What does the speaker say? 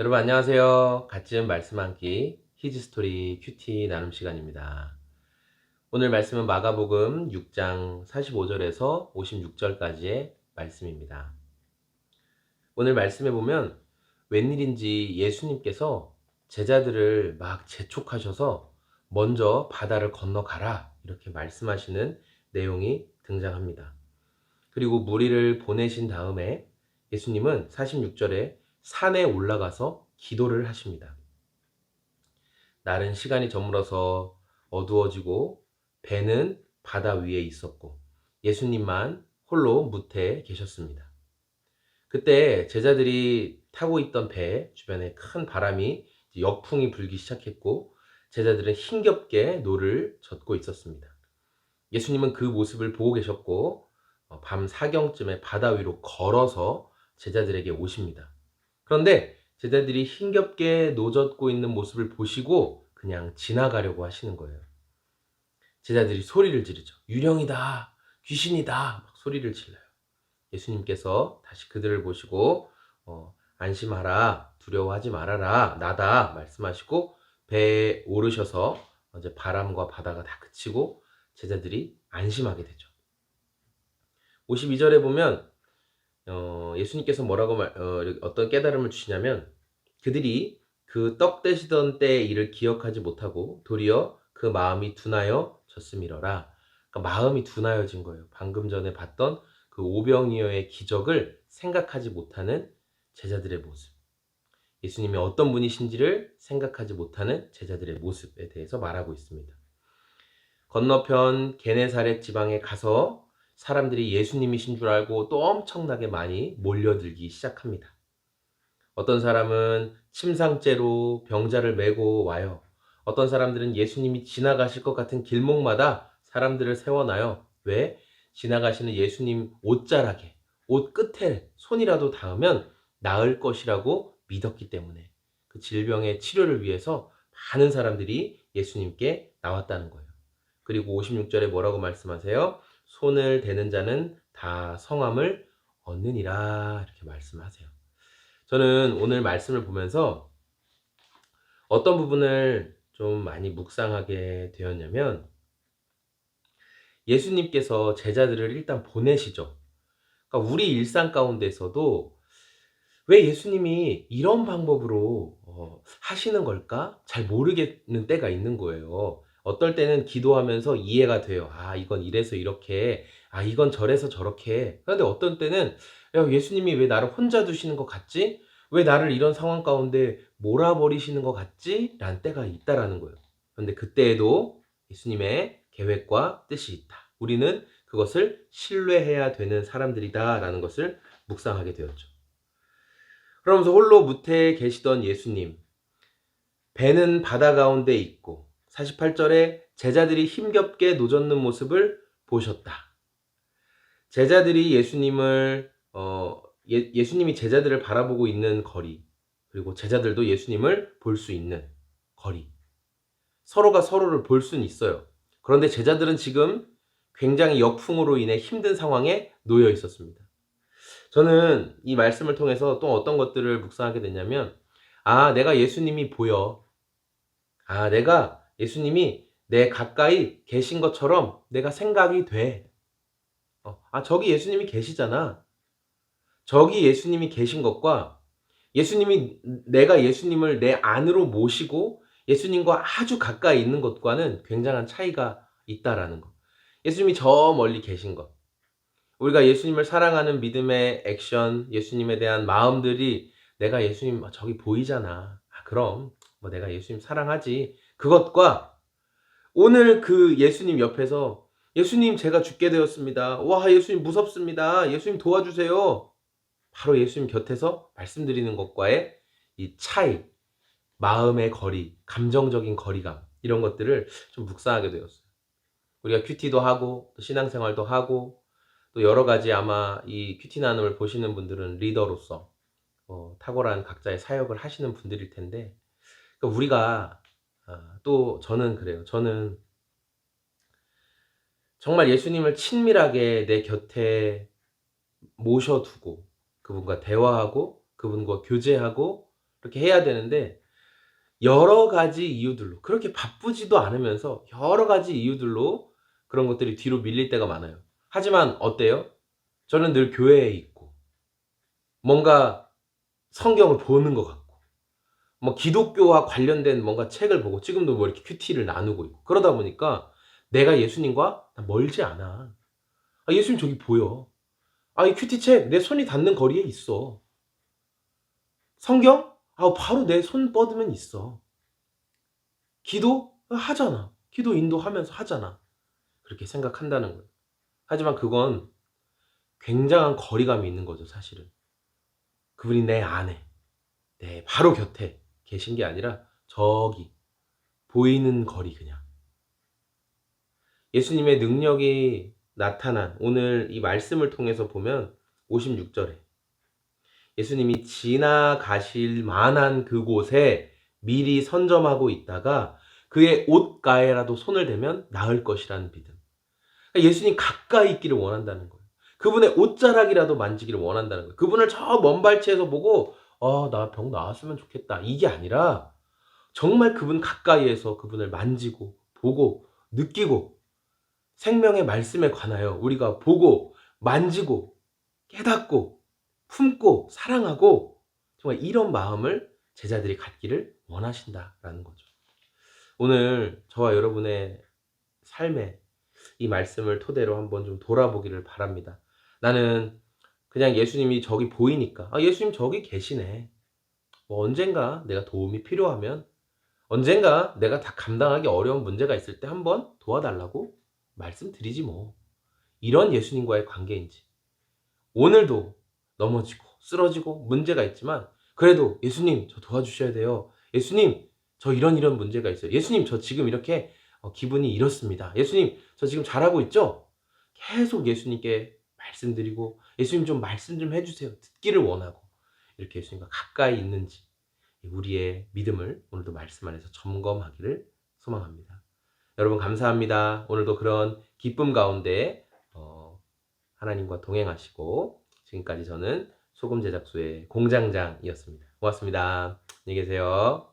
여러분 안녕하세요. 같이 읽은 말씀 한끼 히즈스토리 큐티 나눔 시간입니다. 오늘 말씀은 마가복음 6장 45절에서 56절까지의 말씀입니다. 오늘 말씀에 보면 웬일인지 예수님께서 제자들을 막 재촉하셔서 먼저 바다를 건너가라 이렇게 말씀하시는 내용이 등장합니다. 그리고 무리를 보내신 다음에 예수님은 46절에 산에 올라가서 기도를 하십니다. 날은 시간이 저물어서 어두워지고 배는 바다 위에 있었고 예수님만 홀로 무태에 계셨습니다. 그때 제자들이 타고 있던 배 주변에 큰 바람이 역풍이 불기 시작했고 제자들은 힘겹게 노를 젓고 있었습니다. 예수님은 그 모습을 보고 계셨고 어, 밤 사경쯤에 바다 위로 걸어서 제자들에게 오십니다. 그런데 제자들이 힘겹게 노젓고 있는 모습을 보시고 그냥 지나가려고 하시는 거예요. 제자들이 소리를 지르죠. 유령이다, 귀신이다, 막 소리를 질러요. 예수님께서 다시 그들을 보시고 어, 안심하라, 두려워하지 말아라, 나다 말씀하시고 배에 오르셔서 이제 바람과 바다가 다 그치고 제자들이 안심하게 되죠. 52절에 보면 어, 예수님께서 뭐라고 말, 어, 어떤 깨달음을 주시냐면 그들이 그 떡 되시던 때의 일을 기억하지 못하고 도리어 그 마음이 둔하여 졌음이러라. 그러니까 마음이 둔하여진 거예요. 방금 전에 봤던 그 오병이어의 기적을 생각하지 못하는 제자들의 모습. 예수님이 어떤 분이신지를 생각하지 못하는 제자들의 모습에 대해서 말하고 있습니다. 건너편 게네사렛 지방에 가서 사람들이 예수님이신 줄 알고 또 엄청나게 많이 몰려들기 시작합니다. 어떤 사람은 침상째로 병자를 메고 와요. 어떤 사람들은 예수님이 지나가실 것 같은 길목마다 사람들을 세워놔요. 왜? 지나가시는 예수님 옷자락에, 옷 끝에 손이라도 닿으면 나을 것이라고 믿었기 때문에 그 질병의 치료를 위해서 많은 사람들이 예수님께 나왔다는 거예요. 그리고 56절에 뭐라고 말씀하세요? 손을 대는 자는 다 성함을 얻느니라 이렇게 말씀하세요. 저는 오늘 말씀을 보면서 어떤 부분을 좀 많이 묵상하게 되었냐면 예수님께서 제자들을 일단 보내시죠. 그러니까 우리 일상 가운데서도 왜 예수님이 이런 방법으로 어, 하시는 걸까? 잘 모르겠는 때가 있는 거예요. 어떨 때는 기도하면서 이해가 돼요. 아, 이건 이래서 이렇게, 아, 이건 저래서 저렇게. 그런데 어떤 때는 야, 예수님이 왜 나를 혼자 두시는 것 같지? 왜 나를 이런 상황 가운데 몰아버리시는 것 같지? 라는 때가 있다라는 거예요. 그런데 그때에도 예수님의 계획과 뜻이 있다. 우리는 그것을 신뢰해야 되는 사람들이다라는 것을 묵상하게 되었죠. 그러면서 홀로 무태에 계시던 예수님, 배는 바다 가운데 있고 48절에 제자들이 힘겹게 노젓는 모습을 보셨다. 제자들이 예수님을 어, 예, 예수님이 제자들을 바라보고 있는 거리 그리고 제자들도 예수님을 볼 수 있는 거리 서로가 서로를 볼 수는 있어요. 그런데 제자들은 지금 굉장히 역풍으로 인해 힘든 상황에 놓여 있었습니다. 저는 이 말씀을 통해서 또 어떤 것들을 묵상하게 됐냐면 아 내가 예수님이 보여 아 내가 예수님이 내 가까이 계신 것처럼 내가 생각이 돼. 어, 아, 저기 예수님이 계시잖아. 저기 예수님이 계신 것과 예수님이 내가 예수님을 내 안으로 모시고 예수님과 아주 가까이 있는 것과는 굉장한 차이가 있다라는 것. 예수님이 저 멀리 계신 것. 우리가 예수님을 사랑하는 믿음의 액션, 예수님에 대한 마음들이 내가 예수님 저기 보이잖아. 아, 그럼 뭐 내가 예수님 사랑하지. 그것과 오늘 그 예수님 옆에서 예수님 제가 죽게 되었습니다. 와 예수님 무섭습니다. 예수님 도와주세요. 바로 예수님 곁에서 말씀드리는 것과의 이 차이, 마음의 거리, 감정적인 거리감 이런 것들을 좀 묵상하게 되었어요. 우리가 큐티도 하고 또 신앙생활도 하고 또 여러 가지 아마 이 큐티 나눔을 보시는 분들은 리더로서 어, 탁월한 각자의 사역을 하시는 분들일 텐데 그러니까 우리가 아, 또 저는 그래요. 저는 정말 예수님을 친밀하게 내 곁에 모셔두고 그분과 대화하고 그분과 교제하고 그렇게 해야 되는데 여러 가지 이유들로 그렇게 바쁘지도 않으면서 여러 가지 이유들로 그런 것들이 뒤로 밀릴 때가 많아요. 하지만 어때요? 저는 늘 교회에 있고 뭔가 성경을 보는 것 같고 뭐 기독교와 관련된 뭔가 책을 보고 지금도 뭐 이렇게 큐티를 나누고 있고 그러다 보니까 내가 예수님과 멀지 않아. 아, 예수님 저기 보여. 아, 이 큐티 책 내 손이 닿는 거리에 있어. 성경? 아, 바로 내 손 뻗으면 있어. 기도? 아, 하잖아. 기도 인도하면서 하잖아. 그렇게 생각한다는 거예요. 하지만 그건 굉장한 거리감이 있는 거죠, 사실은. 그분이 내 안에, 내 바로 곁에 계신 게 아니라 저기 보이는 거리 그냥. 예수님의 능력이 나타난 오늘 이 말씀을 통해서 보면 56절에 예수님이 지나가실 만한 그곳에 미리 선점하고 있다가 그의 옷가에라도 손을 대면 나을 것이라는 믿음. 그러니까 예수님 가까이 있기를 원한다는 거예요. 그분의 옷자락이라도 만지기를 원한다는 거예요. 그분을 저 먼 발치에서 보고 어, 나병 나았으면 좋겠다. 이게 아니라 정말 그분 가까이에서 그분을 만지고 보고 느끼고 생명의 말씀에 관하여 우리가 보고 만지고 깨닫고 품고 사랑하고 정말 이런 마음을 제자들이 갖기를 원하신다라는 거죠. 오늘 저와 여러분의 삶에 이 말씀을 토대로 한번 좀 돌아보기를 바랍니다. 나는 그냥 예수님이 저기 보이니까 아 예수님 저기 계시네. 뭐 언젠가 내가 도움이 필요하면 언젠가 내가 다 감당하기 어려운 문제가 있을 때 한번 도와달라고 말씀드리지 뭐. 이런 예수님과의 관계인지. 오늘도 넘어지고 쓰러지고 문제가 있지만 그래도 예수님 저 도와주셔야 돼요. 예수님 저 이런 이런 문제가 있어요. 예수님 저 지금 이렇게 어, 기분이 이렇습니다. 예수님 저 지금 잘하고 있죠? 계속 예수님께 말씀드리고 예수님 좀 말씀 좀 해주세요. 듣기를 원하고 이렇게 예수님과 가까이 있는지 우리의 믿음을 오늘도 말씀 안에서 점검하기를 소망합니다. 여러분 감사합니다. 오늘도 그런 기쁨 가운데 어, 하나님과 동행하시고 지금까지 저는 소금 제작소의 공장장이었습니다. 고맙습니다. 안녕히 계세요.